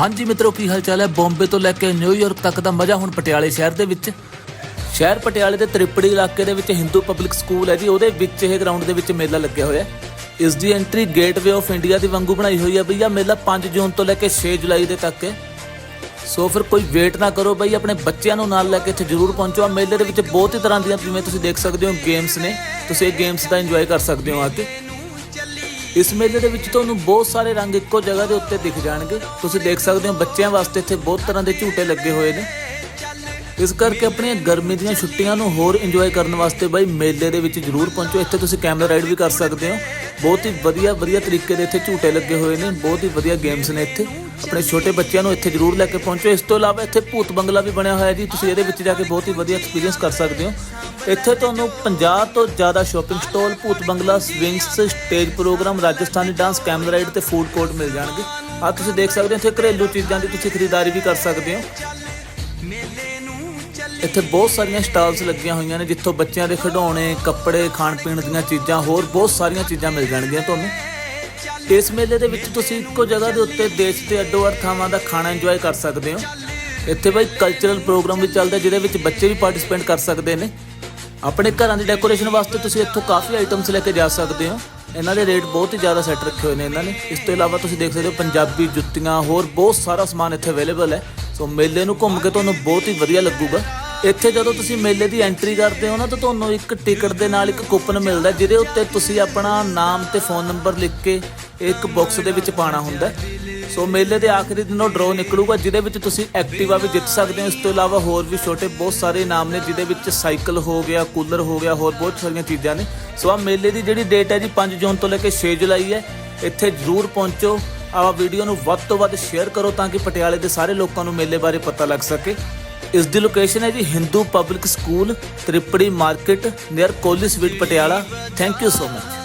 ਹਾਂਜੀ ਮਿੱਤਰੋ, ਕੀ ਹਾਲ ਚਾਲ ਹੈ? ਬੰਬੇ ਤੋਂ ਲੈ ਕੇ ਨਿਊਯਾਰਕ ਤੱਕ ਦਾ ਮਜ਼ਾ ਹੁਣ ਪਟਿਆਲੇ ਸ਼ਹਿਰ ਦੇ ਵਿੱਚ। ਸ਼ਹਿਰ ਪਟਿਆਲੇ ਦੇ ਤ੍ਰਿਪੜੀ ਇਲਾਕੇ ਦੇ ਵਿੱਚ ਹਿੰਦੂ ਪਬਲਿਕ ਸਕੂਲ ਹੈ ਜੀ, ਉਹਦੇ ਵਿੱਚ ਇਹ ਗਰਾਊਂਡ ਦੇ ਵਿੱਚ ਮੇਲਾ ਲੱਗਿਆ ਹੋਇਆ ਹੈ। ਇਸ ਦੀ ਐਂਟਰੀ ਗੇਟਵੇ ਆਫ ਇੰਡੀਆ ਦੀ ਵਾਂਗੂ ਬਣਾਈ ਹੋਈ ਹੈ ਬਈ ਇਹ ਮੇਲਾ 5 ਜੂਨ ਤੋਂ ਲੈ ਕੇ 6 ਜੁਲਾਈ ਦੇ ਤੱਕ ਹੈ। ਸੋ ਫਿਰ ਕੋਈ ਵੇਟ ਨਾ ਕਰੋ ਬਈ ਆਪਣੇ ਬੱਚਿਆਂ ਨੂੰ ਨਾਲ ਲੈ ਕੇ ਇੱਥੇ ਜ਼ਰੂਰ ਪਹੁੰਚੋ। ਆ ਮੇਲੇ ਦੇ ਵਿੱਚ ਬਹੁਤ ਹੀ ਤਰ੍ਹਾਂ ਦੀਆਂ, ਜਿਵੇਂ ਤੁਸੀਂ ਦੇਖ ਸਕਦੇ ਹੋ ਗੇਮਸ ਨੇ। ਤੁਸੀਂ ਇਹ ਗੇਮਸ ਦਾ ਇੰਜੋਏ ਕਰ ਸਕਦੇ ਹੋ ਆ ਕੇ। ਇਸ ਮੇਲੇ ਦੇ ਵਿੱਚ ਤੁਹਾਨੂੰ ਬਹੁਤ ਸਾਰੇ ਰੰਗ ਇੱਕੋ ਜਗ੍ਹਾ ਦੇ ਉੱਤੇ ਦਿਖ ਜਾਣਗੇ। ਤੁਸੀਂ ਦੇਖ ਸਕਦੇ ਹੋ ਬੱਚਿਆਂ ਵਾਸਤੇ ਇੱਥੇ ਬਹੁਤ ਤਰ੍ਹਾਂ ਦੇ ਝੂਟੇ ਲੱਗੇ ਹੋਏ ਨੇ। ਇਸ ਕਰਕੇ ਆਪਣੀਆਂ ਗਰਮੀ ਦੀਆਂ ਛੁੱਟੀਆਂ ਨੂੰ ਹੋਰ ਇੰਜੋਏ ਕਰਨ ਵਾਸਤੇ ਬਾਈ ਮੇਲੇ ਦੇ ਵਿੱਚ ਜ਼ਰੂਰ ਪਹੁੰਚੋ। ਇੱਥੇ ਤੁਸੀਂ ਕੈਮਰਾ ਰਾਈਡ ਵੀ ਕਰ ਸਕਦੇ ਹੋ। ਬਹੁਤ ਹੀ ਵਧੀਆ ਵਧੀਆ ਤਰੀਕੇ ਦੇ ਇੱਥੇ ਝੂਟੇ ਲੱਗੇ ਹੋਏ ਨੇ। ਬਹੁਤ ਹੀ ਵਧੀਆ ਗੇਮਸ ਨੇ ਇੱਥੇ। ਆਪਣੇ ਛੋਟੇ ਬੱਚਿਆਂ ਨੂੰ ਇੱਥੇ ਜ਼ਰੂਰ ਲੈ ਕੇ ਪਹੁੰਚੋ। ਇਸ ਤੋਂ ਇਲਾਵਾ ਇੱਥੇ ਭੂਤ ਬੰਗਲਾ ਵੀ ਬਣਿਆ ਹੋਇਆ ਜੀ। ਤੁਸੀਂ ਇਹਦੇ ਵਿੱਚ ਜਾ ਕੇ ਬਹੁਤ ਹੀ ਵਧੀਆ ਐਕਸਪੀਰੀਅੰਸ ਕਰ ਸਕਦੇ ਹੋ। ਇੱਥੇ ਤੁਹਾਨੂੰ 50 ਤੋਂ ਜ਼ਿਆਦਾ ਸ਼ਾਪਿੰਗ ਸਟਾਲ ਭੂਤ ਬੰਗਲਾ swings stage programme Rajasthani dance camera ride ਤੇ ਫੂਡ ਕੋਰਟ ਮਿਲ ਜਾਣਗੇ। ਆ ਤੁਸੀਂ ਦੇਖ ਸਕਦੇ ਹੋ, ਇੱਥੇ ਘਰੇਲੂ ਚੀਜ਼ਾਂ ਦੀ ਤੁਸੀਂ ਖਰੀਦਦਾਰੀ ਵੀ ਕਰ ਸਕਦੇ ਹੋ। ਇੱਥੇ ਬਹੁਤ ਸਾਰੀਆਂ ਸਟਾਲਸ ਲੱਗੀਆਂ ਹੋਈਆਂ ਨੇ, ਜਿੱਥੋਂ ਬੱਚਿਆਂ ਦੇ ਖਿਡੌਣੇ, ਕੱਪੜੇ ਖਾਣ ਪੀਣ ਦੀਆਂ ਚੀਜ਼ਾਂ, ਹੋਰ ਬਹੁਤ ਸਾਰੀਆਂ ਚੀਜ਼ਾਂ ਮਿਲ ਜਾਣਗੀਆਂ ਤੁਹਾਨੂੰ। ਇਸ ਮੇਲੇ ਦੇ ਵਿੱਚ ਤੁਸੀਂ ਇੱਕੋ ਜਗ੍ਹਾ ਦੇ ਉੱਤੇ ਦੇਸ਼ ਦੇ ਅੱਡੋ ਅੱਡ ਥਾਵਾਂ ਦਾ ਖਾਣਾ ਇੰਜੋਏ ਕਰ ਸਕਦੇ ਹੋ। ਇੱਥੇ ਬਾਈ ਕਲਚਰਲ ਪ੍ਰੋਗਰਾਮ ਵੀ ਚੱਲਦਾ ਜਿਹਦੇ ਵਿੱਚ ਬੱਚੇ ਵੀ ਪਾਰਟਿਸਿਪੇਟ ਕਰ ਸਕਦੇ ਨੇ। ਆਪਣੇ ਘਰਾਂ ਦੀ ਡੈਕੋਰੇਸ਼ਨ ਵਾਸਤੇ ਤੁਸੀਂ ਇੱਥੋਂ ਕਾਫੀ ਆਈਟਮਸ ਲੈ ਕੇ ਜਾ ਸਕਦੇ ਹੋ। ਇਹਨਾਂ ਦੇ ਰੇਟ ਬਹੁਤ ਹੀ ਜ਼ਿਆਦਾ ਸੈੱਟ ਰੱਖੇ ਹੋਏ ਨੇ ਇਹਨਾਂ ਨੇ। ਇਸ ਤੋਂ ਇਲਾਵਾ ਤੁਸੀਂ ਦੇਖ ਸਕਦੇ ਹੋ ਪੰਜਾਬੀ ਜੁੱਤੀਆਂ, ਹੋਰ ਬਹੁਤ ਸਾਰਾ ਸਮਾਨ ਇੱਥੇ ਅਵੇਲੇਬਲ ਹੈ। ਸੋ ਮੇਲੇ ਨੂੰ ਘੁੰਮ ਕੇ ਤੁਹਾਨੂੰ ਬਹੁਤ ਹੀ ਵਧੀਆ ਲੱਗੂਗਾ। ਇੱਥੇ ਜਦੋਂ ਤੁਸੀਂ ਮੇਲੇ ਦੀ ਐਂਟਰੀ ਕਰਦੇ ਹੋ ਨਾ, ਤਾਂ ਤੁਹਾਨੂੰ ਇੱਕ ਟਿਕਟ ਦੇ ਨਾਲ ਇੱਕ ਕੂਪਨ ਮਿਲਦਾ, ਜਿਹਦੇ ਉੱਤੇ ਤੁਸੀਂ ਆਪਣਾ ਨਾਮ ਤੇ ਫੋਨ ਨੰਬਰ ਲਿਖ ਕੇ ਇੱਕ ਬਾਕਸ ਦੇ ਵਿੱਚ ਪਾਣਾ ਹੁੰਦਾ ਸੋ ਮੇਲੇ ਦੇ ਆਖਰੀ ਦਿਨ ਉਹ ਡਰੋ ਨਿਕਲੂਗਾ, ਜਿਹਦੇ ਵਿੱਚ ਤੁਸੀਂ ਐਕਟਿਵਾ ਵੀ ਜਿੱਤ ਸਕਦੇ ਹੋ। ਇਸ ਤੋਂ ਇਲਾਵਾ ਹੋਰ ਵੀ ਛੋਟੇ, ਬਹੁਤ ਸਾਰੇ ਇਨਾਮ ਨੇ, ਜਿਹਦੇ ਵਿੱਚ ਸਾਈਕਲ ਹੋ ਗਿਆ ਕੂਲਰ ਹੋ ਗਿਆ, ਹੋਰ ਬਹੁਤ ਸਾਰੀਆਂ ਚੀਜ਼ਾਂ ਨੇ। ਸੋ ਆ ਮੇਲੇ ਦੀ ਜਿਹੜੀ ਡੇਟ ਹੈ ਜੀ 5 ਜੂਨ ਤੋਂ ਲੈ ਕੇ 6 ਜੁਲਾਈ ਹੈ। ਇੱਥੇ ਜ਼ਰੂਰ ਪਹੁੰਚੋ। ਆ ਵੀਡੀਓ ਨੂੰ ਵੱਧ ਤੋਂ ਵੱਧ ਸ਼ੇਅਰ ਕਰੋ, ਤਾਂ ਕਿ ਪਟਿਆਲੇ ਦੇ ਸਾਰੇ ਲੋਕਾਂ ਨੂੰ ਮੇਲੇ ਬਾਰੇ ਪਤਾ ਲੱਗ ਸਕੇ। ਇਸ ਦੀ ਲੋਕੇਸ਼ਨ ਹੈ ਜੀ Hindu public school Tripuri market near Kohli sweet Patiala thank you so much